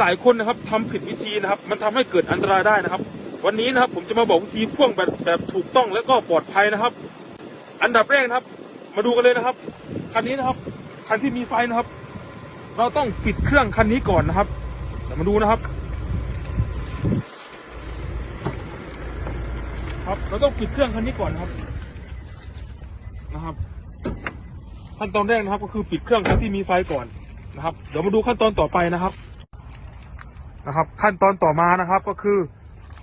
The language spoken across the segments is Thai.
หลายคนนะครับทำผิดวิธีนะครับ มันทำให้เกิดอันตรายได้นะครับ วันนี้นะครับผมจะมาบอกวิธีพ่วงแบบแบบถูกต้องและก็ปลอดภัยนะครับ อันดับแรกนะครับ มาดูกันเลยนะครับคันนี้นะครับคันที่มีไฟนะครับ เราต้องปิดเครื่องคันนี้ก่อนนะครับเดี๋ยวมาดูนะครับ ครับเราต้องปิดเครื่องคันนี้ก่อนนะครับนะครับขั้นตอนแรกนะครับ ก็คือปิดเครื่องคันที่มีไฟก่อนนะครับ เดี๋ยวมาดูขั้นตอนต่อไปนะครับ นะครับ ขั้นตอนต่อมานะครับก็คือ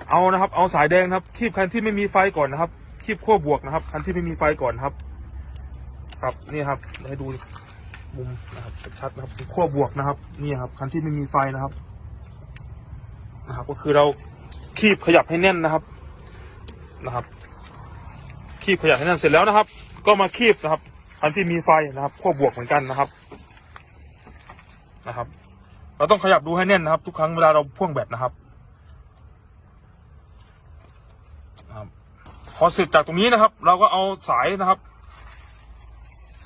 เอานะครับ เอาสายแดงครับคีบคันที่ไม่มีไฟก่อนนะครับคีบขั้วบวกนะครับ คันที่ไม่มีไฟก่อนครับ ครับนี่ครับให้ดูมุมนะครับชัดนะครับขั้วบวกนะครับ นี่ครับ คันที่ไม่มีไฟนะครับ นะครับ ก็คือเราคีบขยับให้แน่นนะครับนะครับ คีบขยับให้แน่นเสร็จแล้วนะครับ ก็มาคีบนะครับ คันที่มีไฟนะครับขั้วบวกเหมือนกันนะครับนะครับ เราต้องขยับดูให้แน่นนะครับ ทุกครั้งเวลาเราพ่วงแบตนะครับพอเสร็จจากตรงนี้นะครับ เราก็เอาสายนะครับ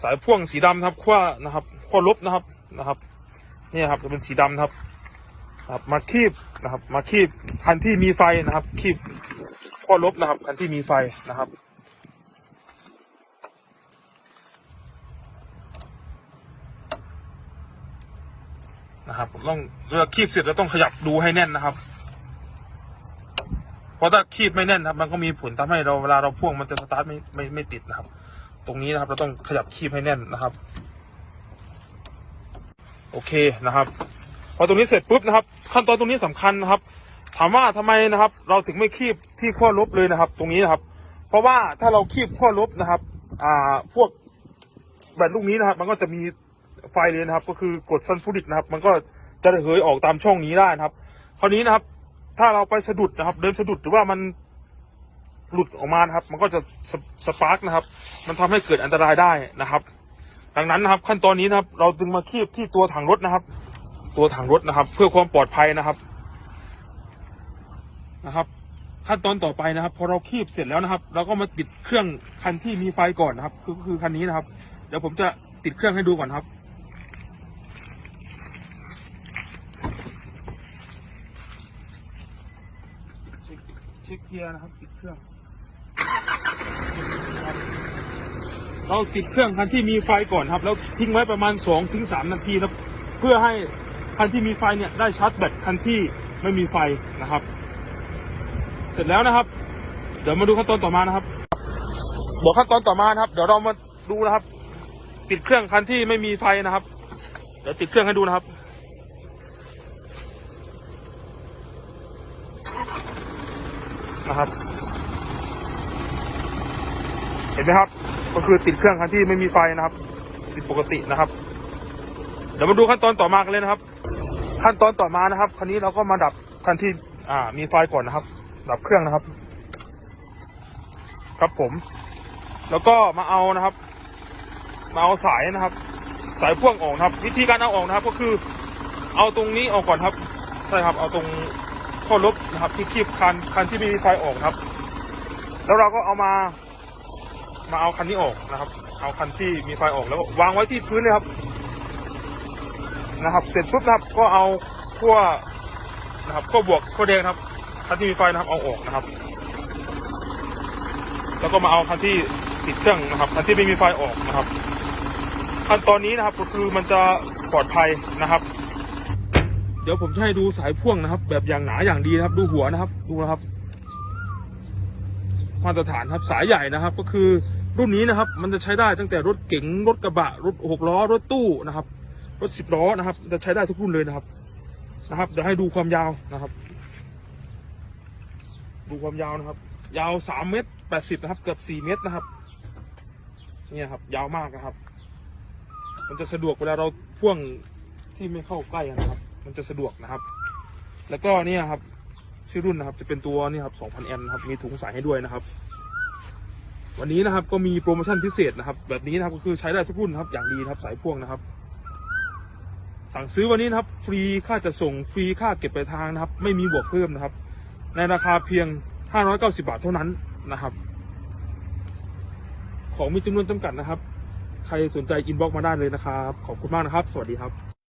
สายพ่วงสีดำนะครับขั้วนะครับขั้วลบนะครับนะครับนี่ครับจะเป็นสีดำนะครับครับมาคีบนะครับ มาคีบคันที่มีไฟนะครับ คีบขั้วลบนะครับ คันที่มีไฟนะครับ นะครับต้องเวลาคีบเสร็จเราต้องขยับดูให้แน่นนะครับ เพราะถ้าคีบไม่แน่นครับ มันก็มีผลทำให้เราเวลาเราพ่วงมันจะสตาร์ทไม่ไม่ไม่ติดนะครับ ตรงนี้นะครับ เราต้องขยับคีบให้แน่นนะครับ โอเคนะครับ พอตรงนี้เสร็จปุ๊บนะครับ ขั้นตอนตรงนี้สำคัญนะครับ ถามว่าทำไมนะครับ เราถึงไม่คีบที่ขั้วลบเลยนะครับ ตรงนี้นะครับ เพราะว่าถ้าเราคีบขั้วลบนะครับ อ่าพวกแบตลูกนี้นะครับ มันก็จะมี ไฟเลยนะครับ ก็คือกดซัลฟูริกนะครับ มันก็จะระเหยออกตามช่องนี้ได้นะครับ คราวนี้นะครับ ถ้าเราไปสะดุดนะครับ เดินสะดุดหรือว่ามันหลุดออกมานะครับ มันก็จะสสปาร์กนะครับ มันทำให้เกิดอันตรายได้นะครับ ดังนั้นนะครับ ขั้นตอนนี้นะครับ เราจึงมาคีบที่ตัวถังรถนะครับ ตัวถังรถนะครับ เพื่อความปลอดภัยนะครับนะครับ ขั้นตอนต่อไปนะครับ พอเราคีบเสร็จแล้วนะครับ เราก็มาติดเครื่องคันที่มีไฟก่อนนะครับ คือคือคันนี้นะครับ เดี๋ยวผมจะติดเครื่องให้ดูก่อนครับ เช็ค เช็คเกียร์นะครับติดเครื่อง เราติดเครื่องคันที่มีไฟก่อนครับ แล้วทิ้งไว้ประมาณสองถึงสามนาทีนะเพื่อให้คันที่มีไฟเนี่ยได้ชาร์จแบตคันที่ไม่มีไฟนะครับ เสร็จแล้วนะครับ เดี๋ยวมาดูขั้นตอนต่อมานะครับ บอกขั้นตอนต่อมานะครับ เดี๋ยวเรามาดูนะครับปิดเครื่องคันที่ไม่มีไฟนะครับ เดี๋ยวติดเครื่องให้ดูนะครับ นะครับ เห็นไหมครับ ก็คือติดเครื่องคันที่ไม่มีไฟนะครับ ติดปกตินะครับ เดี๋ยวมาดูขั้นตอนต่อมากันเลยนะครับ ขั้นตอนต่อมานะครับคันนี้เราก็มาดับคันที่ อ่า มีไฟก่อนนะครับ ดับเครื่องนะครับ ครับผม แล้วก็มาเอานะครับ มาเอาสายนะครับ สายพ่วงออกนะครับ วิธีการเอาออกนะครับ ก็คือ เอาตรงนี้ออกก่อนครับใช่ครับ เอาตรง ข้อลบนะครับที่คีบคันคันที่ไม่มีไฟออกครับ แล้วเราก็เอามา มาเอาคันนี้ออกนะครับ เอาคันที่มีไฟออกแล้ววางไว้ที่พื้นเลยครับ นะครับ เสร็จปุ๊บนะครับก็เอาขั้วนะครับขั้วบวกขั้วแดงครับ คันที่มีไฟนะครับเอาออกนะครับ แล้วก็มาเอาคันที่ติดเครื่องนะครับ คันที่ไม่มีไฟออกนะครับ ขั้นตอนนี้นะครับก็คือมันจะปลอดภัยนะครับ เดี๋ยวผมจะให้ดูสายพ่วงนะครับ แบบอย่างหนาอย่างดีนะครับ ดูหัวนะครับ ดูนะครับ มาตรฐานครับสายใหญ่นะครับ ก็คือรุ่นนี้นะครับ มันจะใช้ได้ตั้งแต่รถเก๋งรถกระบะ รถหกล้อรถตู้นะครับ รถสิบล้อนะครับ จะใช้ได้ทุกรุ่นเลยนะครับ นะครับ เดี๋ยวให้ดูความยาวนะครับ ดูความยาวนะครับ ยาวสามเมตรแปดสิบนะครับ เกือบสี่เมตรนะครับเนี่ยครับ ยาวมากนะครับ มันจะสะดวกเวลาเราพ่วงที่ไม่เข้าใกล้นะครับ มันจะสะดวกนะครับ แล้วก็เนี่ยครับ ชื่อรุ่นนะครับ จะเป็นตัวนี่ครับ2,000แอมป์นครับ มีถุงใส่ให้ด้วยนะครับ วันนี้นะครับก็มีโปรโมชั่นพิเศษนะครับ แบบนี้นะครับก็คือใช้ได้ทุกรุ่นนะครับ อย่างดีครับสายพ่วงนะครับ สั่งซื้อวันนี้นะครับ ฟรีค่าจะส่งฟรีค่าเก็บปลายทางนะครับ ไม่มีบวกเพิ่มนะครับ ในราคาเพียง 590 บาทเท่านั้นนะครับ ของมีจำนวนจำกัดนะครับ ใครสนใจอินบ็อกมาได้เลยนะครับ ขอบคุณมากนะครับ สวัสดีครับ